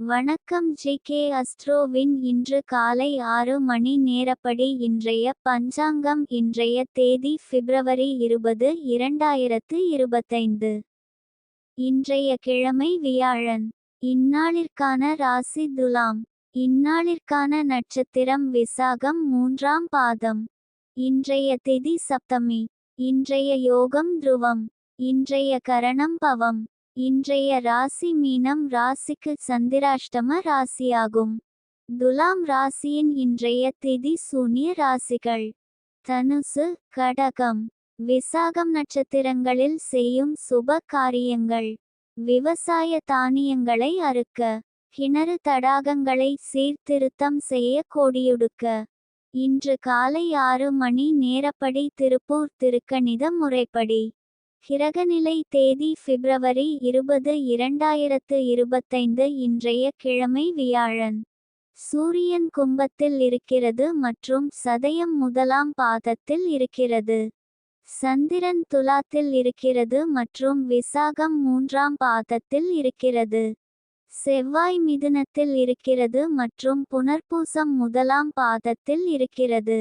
வணக்கம் G K அஸ்ட்ரோவின் இன்று காலை ஆறு மணி நேரப்படி இன்றைய பஞ்சாங்கம் இன்றைய தேதி பிப்ரவரி இருபது இரண்டாயிரத்து இருபத்தைந்து. இன்றைய கிழமை வியாழன். இந்நாளிற்கான ராசி துலாம். இந்நாளிற்கான நட்சத்திரம் விசாகம் மூன்றாம் பாதம். இன்றைய திதி சப்தமி. இன்றைய யோகம் துருவம். இன்றைய கரணம் பவம். இன்றைய ராசி மீனம் ராசிக்கு சந்திராஷ்டம ராசியாகும். துலாம் ராசியின் இன்றைய திதி சூனிய ராசிகள். தனுசு கடகம். விசாகம் நட்சத்திரங்களில் செய்யும் சுப காரியங்கள். விவசாய தானியங்களை அறுக்க. கிணறு தடாகங்களை சீர்திருத்தம் செய்ய கோடியுடுக்க. இன்று காலை ஆறு மணி நேரப்படி திருப்பூர் திருக்கணித முறைப்படி. கிரகநிலை தேதி பிப்ரவரி இருபது இரண்டாயிரத்து இருபத்தைந்து இன்றைய கிழமை வியாழன். சூரியன் கும்பத்தில் இருக்கிறது மற்றும் சதயம் முதலாம் பாதத்தில் இருக்கிறது. சந்திரன் துலாத்தில் இருக்கிறது மற்றும் விசாகம் மூன்றாம் பாதத்தில் இருக்கிறது. செவ்வாய் மிதுனத்தில் இருக்கிறது மற்றும் புனர்பூசம் முதலாம் பாதத்தில் இருக்கிறது.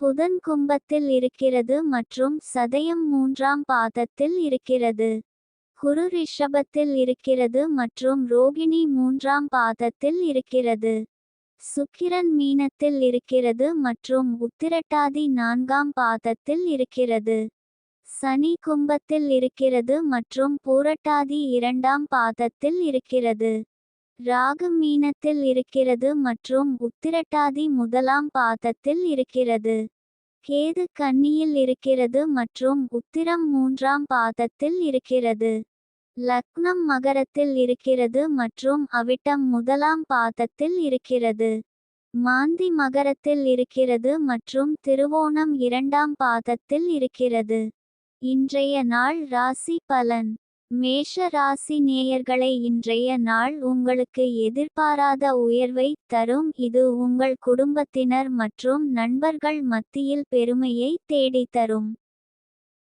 புதன் கும்பத்தில் இருக்கிறது மற்றும் சதயம் மூன்றாம் பாதத்தில் இருக்கிறது. குரு ரிஷபத்தில் இருக்கிறது மற்றும் ரோகிணி மூன்றாம் பாதத்தில் இருக்கிறது. சுக்கிரன் மீனத்தில் இருக்கிறது மற்றும் உத்திரட்டாதி நான்காம் பாதத்தில் இருக்கிறது. சனி கும்பத்தில் இருக்கிறது மற்றும் பூரட்டாதி இரண்டாம் பாதத்தில் இருக்கிறது. ராகு மீனத்தில் இருக்கிறது மற்றும் உத்திரட்டாதி முதலாம் பாதத்தில் இருக்கிறது. கேது கன்னியில் இருக்கிறது மற்றும் உத்திரம் மூன்றாம் பாதத்தில் இருக்கிறது. லக்னம் மகரத்தில் இருக்கிறது மற்றும் அவிட்டம் முதலாம் பாதத்தில் இருக்கிறது. மாந்தி மகரத்தில் இருக்கிறது மற்றும் திருவோணம் இரண்டாம் பாதத்தில் இருக்கிறது. இன்றைய நாள் ராசி பலன். மேஷ ராசி நேயர்களை இன்றைய நாள் உங்களுக்கு எதிர்பாராத உயர்வை தரும். இது உங்கள் குடும்பத்தினர் மற்றும் நண்பர்கள் மத்தியில் பெருமையை தேடித்தரும்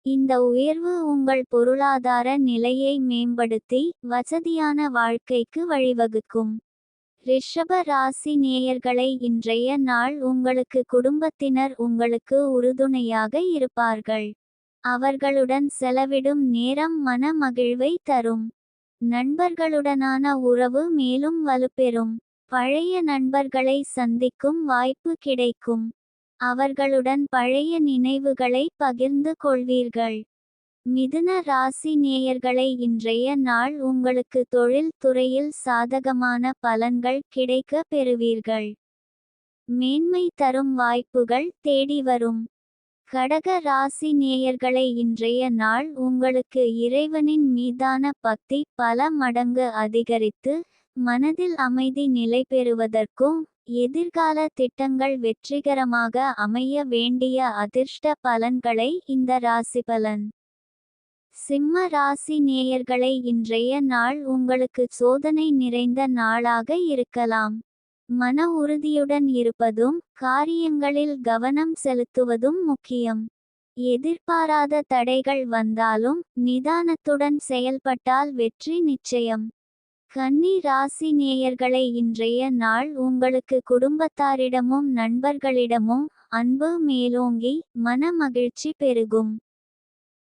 இந்த உயர்வு உங்கள் பொருளாதார நிலையை மேம்படுத்தி வசதியான வாழ்க்கைக்கு வழிவகுக்கும். ரிஷப ராசி நேயர்களை இன்றைய நாள் உங்களுக்கு குடும்பத்தினர் உங்களுக்கு உறுதுணையாக இருப்பார்கள். அவர்களுடன் செலவிடும் நேரம் மன மகிழ்வை தரும். நண்பர்களுடனான உறவு மேலும் வலுப்பெறும். பழைய நண்பர்களை சந்திக்கும் வாய்ப்பு கிடைக்கும். அவர்களுடன் பழைய நினைவுகளை பகிர்ந்து கொள்வீர்கள். மிதுன ராசி நேயர்களை இன்றைய நாள் உங்களுக்கு தொழில் துறையில் சாதகமான பலன்கள் கிடைக்க பெறுவீர்கள். மேன்மை தரும் வாய்ப்புகள் தேடி வரும். கடக ராசி நேயர்களை இன்றைய நாள் உங்களுக்கு இறைவனின் மீதான பக்தி பல மடங்கு அதிகரித்து மனதில் அமைதி நிலை பெறுவதற்கும் எதிர்கால திட்டங்கள் வெற்றிகரமாக அமைய வேண்டிய அதிர்ஷ்ட பலன்களை இந்த ராசி பலன். சிம்ம ராசி நேயர்களை இன்றைய நாள் உங்களுக்கு சோதனை நிறைந்த நாளாக இருக்கலாம். மன உறுதியுடன் இருப்பதும் காரியங்களில் கவனம் செலுத்துவதும் முக்கியம். எதிர்பாராத தடைகள் வந்தாலும் நிதானத்துடன் செயல்பட்டால் வெற்றி நிச்சயம். கன்னி ராசி நேயர்களை இன்றைய நாள் உங்களுக்கு குடும்பத்தாரிடமும் நண்பர்களிடமும் அன்பு மேலோங்கி மன மகிழ்ச்சி பெருகும்.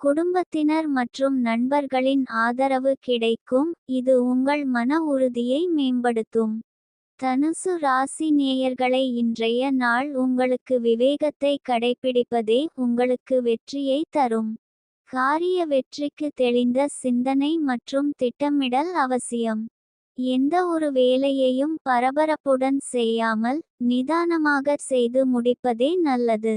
குடும்பத்தினர் மற்றும் நண்பர்களின் ஆதரவு கிடைக்கும். இது உங்கள் மன உறுதியை மேம்படுத்தும். தனுசு ராசி நேயர்களை இன்றைய நாள் உங்களுக்கு விவேகத்தை கடைபிடிப்பதே உங்களுக்கு வெற்றியை தரும். காரிய வெற்றிக்கு தெளிந்த சிந்தனை மற்றும் திட்டமிடல் அவசியம். எந்த ஒரு வேலையையும் பரபரப்புடன் செய்யாமல் நிதானமாக செய்து முடிப்பதே நல்லது.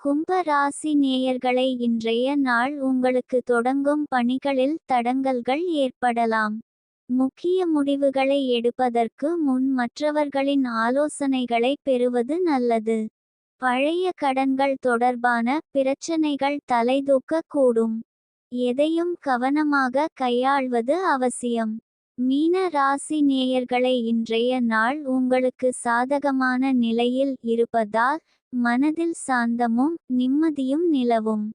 கும்ப ராசி நேயர்களை இன்றைய நாள் உங்களுக்கு தொடங்கும் பணிகளில் தடங்கல்கள் ஏற்படலாம். முக்கிய முடிவுகளை எடுப்பதற்கு முன் மற்றவர்களின் ஆலோசனைகளை பெறுவது நல்லது. பழைய கடன்கள் தொடர்பான பிரச்சனைகள் தலைதூக்கக்கூடும். எதையும் கவனமாக கையாள்வது அவசியம். மீன ராசி நேயர்களை இன்றைய நாள் உங்களுக்கு சாதகமான நிலையில் இருப்பதால் மனதில் சாந்தமும் நிம்மதியும் நிலவும்.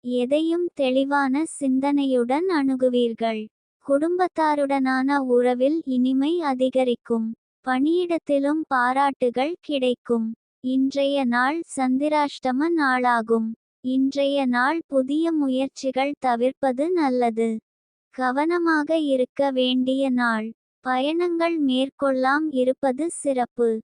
எதையும் தெளிவான சிந்தனையுடன் அணுகுவீர்கள். குடும்பத்தாருடனான உறவில் இனிமை அதிகரிக்கும். பணியிடத்திலும் பாராட்டுகள் கிடைக்கும். இன்றைய நாள் சந்திராஷ்டம நாளாகும். இன்றைய நாள் புதிய முயற்சிகள் தவிர்ப்பது நல்லது. கவனமாக இருக்க வேண்டிய நாள். பயணங்கள் மேற்கொள்ளாம் இருப்பது சிறப்பு.